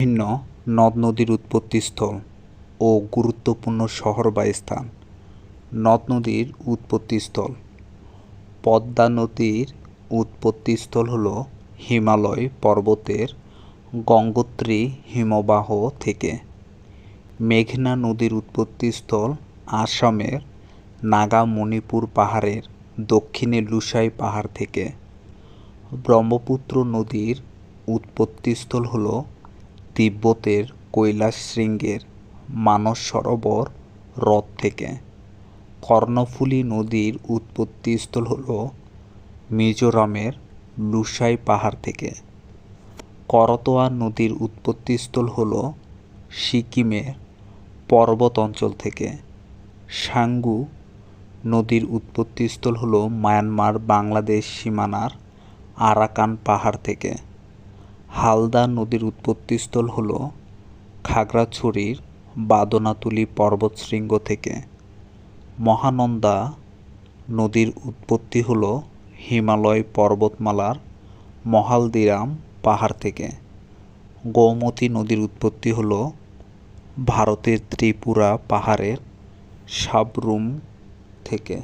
বিভিন্ন নদ নদীর উৎপত্তিস্থল ও গুরুত্বপূর্ণ শহর বা স্থান। নদ নদীর উৎপত্তিস্থল। পদ্মা নদীর উৎপত্তিস্থল হল হিমালয় পর্বতের গঙ্গোত্রী হিমবাহ থেকে। মেঘনা নদীর উৎপত্তিস্থল আসামের নাগা মণিপুর পাহাড়ের দক্ষিণে লুসাই পাহাড় থেকে। ব্রহ্মপুত্র নদীর উৎপত্তিস্থল হল তিব্বতের কৈলাস শৃঙ্গের মানস সরোবর হ্রদ থেকে। কর্ণফুলী নদীর উৎপত্তিস্থল হল মিজোরামের লুসাই পাহাড় থেকে। করতোয়া নদীর উৎপত্তিস্থল হল সিকিমের পর্বত অঞ্চল থেকে। সাঙ্গু নদীর উৎপত্তিস্থল হল মায়ানমার বাংলাদেশ সীমানার আরাকান পাহাড় থেকে। হালদা নদীর উৎপত্তিস্থল হল খাগড়াছড়ির বাদনাতুলি পর্বতশৃঙ্গ থেকে। মহানন্দা নদীর উৎপত্তি হল হিমালয় পর্বতমালার মহালদিরাম পাহাড় থেকে। গৌমতী নদীর উৎপত্তি হল ভারতের ত্রিপুরা পাহাড়ের সাবরুম থেকে।